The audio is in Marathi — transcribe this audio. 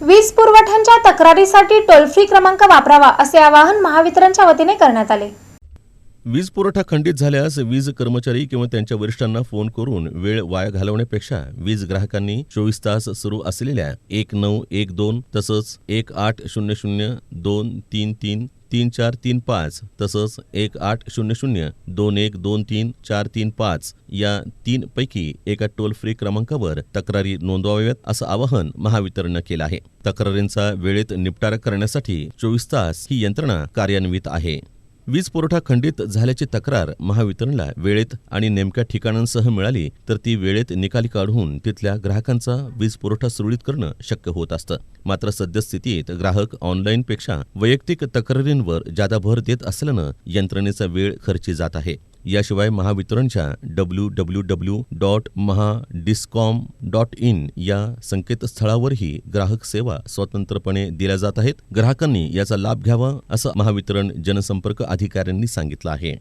वीज पुरवठ्यांच्या तक्रारीसाठी टोल फ्री क्रमांक वापरावा असे आवाहन महावितरणच्या वतीने करण्यात आले. वीज पुरवठा खंडित झाल्यास वीज कर्मचारी किंवा त्यांच्या वरिष्ठांना फोन करून वेळ वाया घालवण्यापेक्षा वीज ग्राहकांनी चोवीस तास सुरू असलेल्या एक नऊ एक दोन तसंच एक आठ शून्य शून्य दोन तीन तीन तीन चार तीन पाच तसंच एक आठ शून्य शून्य दोन एक दोन तीन चार तीन पाच या तीन पैकी एका टोल फ्री क्रमांकावर तक्रारी नोंदवाव्यात असं आवाहन महावितरणनं केलं आहे. तक्रारींचा वेळेत निपटारा करण्यासाठी चोवीस तास ही यंत्रणा कार्यान्वित आहे. वीज पुरवठा खंडित झाल्याची तक्रार महावितरणला वेळेत आणि नेमक्या ठिकाणांसह मिळाली तर ती वेळेत निकाली काढून तिथल्या ग्राहकांचा वीज पुरवठा सुरळीत करणं शक्य होत असतं. मात्र सद्यस्थितीत ग्राहक ऑनलाईनपेक्षा वैयक्तिक तक्रारींवर जादा भर देत असल्यानं यंत्रणेचा वेळ खर्ची जात आहे. याशिवाय महावितरणच्या W W W dot Maha discom dot in या संकेतस्थळावरही ग्राहक सेवा स्वतंत्रपणे दिल्या जात आहेत. ग्राहकांनी याचा लाभ घ्यावा असं महावितरण जनसंपर्क अधिकाऱ्यांनी सांगितलं आहे.